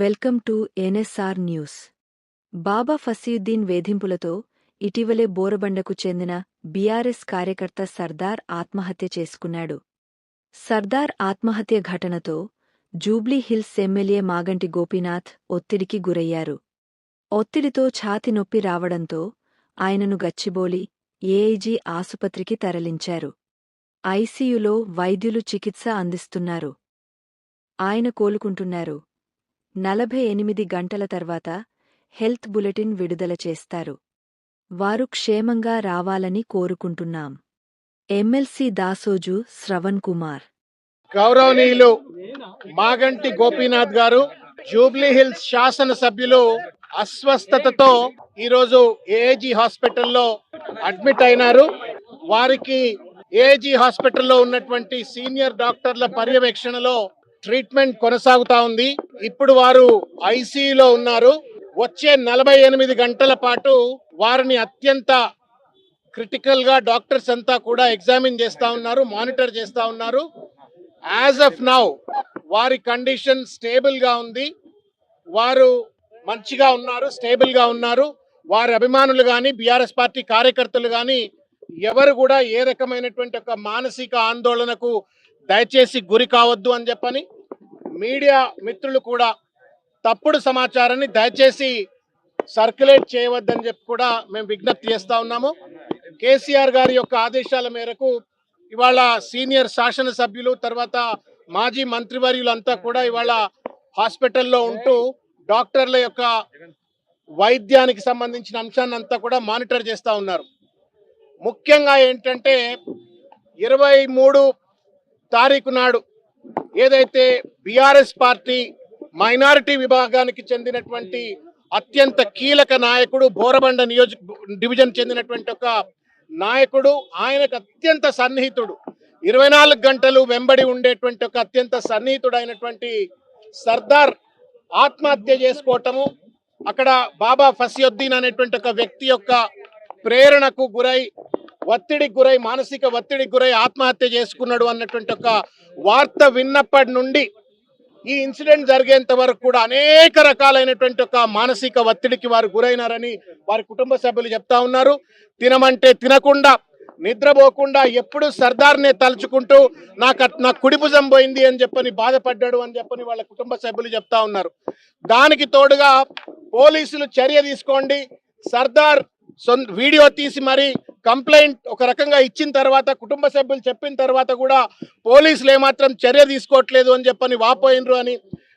Welcome to NSR news. Baba Fasiuddin వేధింపులతో ఇటీవలే బోరబండకు చెందిన BRS కార్యకర్త సర్దార్ ఆత్మహత్య చేసుకున్నాడు. సర్దార్ ఆత్మహత్య ఘటనతో జూబ్లీ హిల్స్ ఎమ్మెల్యే మాగంటి గోపీనాథ్ ఒత్తిడికి గురయ్యారు. ఒత్తిడితో ఛాతి నొప్పి రావడంతో ఆయనను గచ్చిబోలి ఏఐజీ ఆసుపత్రికి తరలించారు. ఐసీయులో వైద్యులు చికిత్స అందిస్తున్నారు. ఆయన కోలుకుంటున్నారు. నలభై ఎనిమిది గంటల తర్వాత హెల్త్ బులెటిన్ విడుదల చేస్తారు. వారు క్షేమంగా రావాలని కోరుకుంటున్నాం. ఎమ్మెల్సీ దాసోజు శ్రవణ్ కుమార్. గౌరవనీయులు మాగంటి గోపీనాథ్ గారు జూబ్లీ హిల్స్ శాసనసభ్యులు అస్వస్థతతో ఈరోజు ఏఏజీ హాస్పిటల్లో అడ్మిట్ అయినారు. వారికి ఏఏజీ హాస్పిటల్లో ఉన్నటువంటి సీనియర్ డాక్టర్ల పర్యవేక్షణలో ట్రీట్మెంట్ కొనసాగుతా ఉంది. ఇప్పుడు వారు ఐసీయూలో ఉన్నారు. వచ్చే నలభై ఎనిమిది గంటల పాటు వారిని అత్యంత క్రిటికల్గా డాక్టర్స్ అంతా కూడా ఎగ్జామిన్ చేస్తా ఉన్నారు మానిటర్ చేస్తా ఉన్నారు. యాజ్ ఆఫ్ నౌ వారి కండిషన్ స్టేబుల్గా ఉంది. వారు మంచిగా ఉన్నారు స్టేబుల్గా ఉన్నారు. వారి అభిమానులు కానీ బీఆర్ఎస్ పార్టీ కార్యకర్తలు కానీ ఎవరు కూడా ఏ రకమైనటువంటి ఒక మానసిక ఆందోళనకు దయచేసి గురి కావద్దు అని చెప్పని మీడియా మిత్రులు కూడా తప్పుడు సమాచారాన్ని దయచేసి సర్క్యులేట్ చేయవద్దని చెప్పి కూడా మేము విజ్ఞప్తి చేస్తూ ఉన్నాము. కేసీఆర్ గారి యొక్క ఆదేశాల మేరకు ఇవాళ సీనియర్ శాసనసభ్యులు తర్వాత మాజీ మంత్రివర్యులంతా కూడా ఇవాళ హాస్పిటల్లో ఉంటూ డాక్టర్ల యొక్క వైద్యానికి సంబంధించిన అంశాన్ని అంతా కూడా మానిటర్ చేస్తూ ఉన్నారు. ముఖ్యంగా ఏంటంటే ఇరవై మూడు తారీఖు నాడు ఏదైతే బీఆర్ఎస్ పార్టీ మైనారిటీ విభాగానికి చెందినటువంటి అత్యంత కీలక నాయకుడు బోరబండ నియోజక డివిజన్ చెందినటువంటి ఒక నాయకుడు ఆయనకు అత్యంత సన్నిహితుడు. ఇరవై నాలుగు గంటలు వెంబడి ఉండేటువంటి ఒక అత్యంత సన్నిహితుడు అయినటువంటి సర్దార్ ఆత్మహత్య చేసుకోవటము అక్కడ బాబా ఫసియుద్దీన్ అనేటువంటి ఒక వ్యక్తి యొక్క ప్రేరణకు గురై ఒత్తిడికి గురై మానసిక ఒత్తిడికి గురై ఆత్మహత్య చేసుకున్నాడు అన్నటువంటి ఒక వార్త విన్నప్పటి నుండి ఈ ఇన్సిడెంట్ జరిగేంత వరకు కూడా అనేక రకాలైనటువంటి ఒక మానసిక ఒత్తిడికి వారు గురైనారని వారి కుటుంబ సభ్యులు చెప్తా ఉన్నారు. తినమంటే తినకుండా నిద్రపోకుండా ఎప్పుడు సర్దార్నే తలుచుకుంటూ నాకు నా కుడి భుజం పోయింది అని చెప్పని బాధపడ్డాడు అని చెప్పని వాళ్ళ కుటుంబ సభ్యులు చెప్తా ఉన్నారు. దానికి తోడుగా పోలీసులు చర్య తీసుకోండి. సర్దార్ సొంత వీడియో తీసి మరి కంప్లైంట్ ఒక రకంగా ఇచ్చిన తర్వాత కుటుంబ సభ్యులు చెప్పిన తర్వాత కూడా పోలీసులు ఏమాత్రం చర్య తీసుకోవట్లేదు అని చెప్పని వాపోయినరు అని.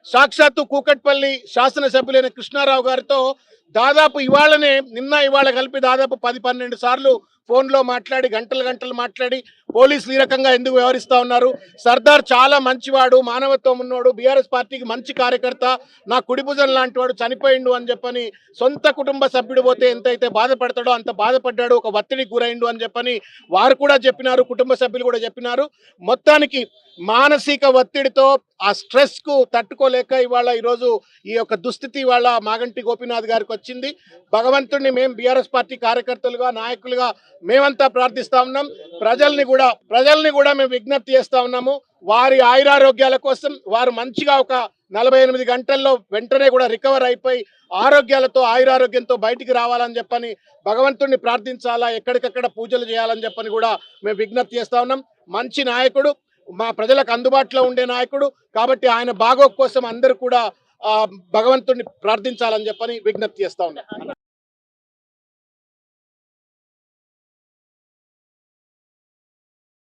సాక్షాత్తు కూకట్పల్లి శాసనసభ్యులైన కృష్ణారావు గారితో దాదాపు ఇవాళనే నిన్న ఇవాళ కలిపి దాదాపు పది పన్నెండు సార్లు ఫోన్లో మాట్లాడి గంటలు గంటలు మాట్లాడి పోలీసులు ఈ రకంగా ఎందుకు వ్యవహరిస్తా ఉన్నారు? సర్దార్ చాలా మంచివాడు మానవత్వం ఉన్నవాడు బీఆర్ఎస్ పార్టీకి మంచి కార్యకర్త నా కుడి లాంటి వాడు చనిపోయిండు అని చెప్పని సొంత కుటుంబ సభ్యుడు పోతే ఎంతైతే బాధపడతాడో అంత బాధపడ్డాడు ఒక ఒత్తిడికి గురైండు అని చెప్పని వారు కూడా చెప్పినారు కుటుంబ సభ్యులు కూడా చెప్పినారు. మొత్తానికి మానసిక ఒత్తిడితో ఆ స్ట్రెస్కు తట్టుకోలేక ఇవాళ ఈరోజు ఈ యొక్క దుస్థితి ఇవాళ మాగంటి గోపీనాథ్ గారికి వచ్చింది. భగవంతుడిని మేము బీఆర్ఎస్ పార్టీ కార్యకర్తలుగా నాయకులుగా మేమంతా ప్రార్థిస్తా ఉన్నాం. ప్రజల్ని కూడా ప్రజల్ని కూడా మేము విజ్ఞప్తి చేస్తా ఉన్నాము. వారి ఆయురారోగ్యాల కోసం వారు మంచిగా ఒక నలభై ఎనిమిది గంటల్లో వెంటనే కూడా రికవర్ అయిపోయి ఆరోగ్యాలతో ఆయురారోగ్యంతో బయటికి రావాలని చెప్పని భగవంతుడిని ప్రార్థించాలా ఎక్కడికక్కడ పూజలు చేయాలని చెప్పని కూడా మేము విజ్ఞప్తి చేస్తా ఉన్నాం. మంచి నాయకుడు మా ప్రజలకు అందుబాటులో ఉండే నాయకుడు. కాబట్టి ఆయన బాగో కోసం అందరూ కూడా భగవంతుడిని ప్రార్థించాలని చెప్పని విజ్ఞప్తి చేస్తా ఉన్నాం.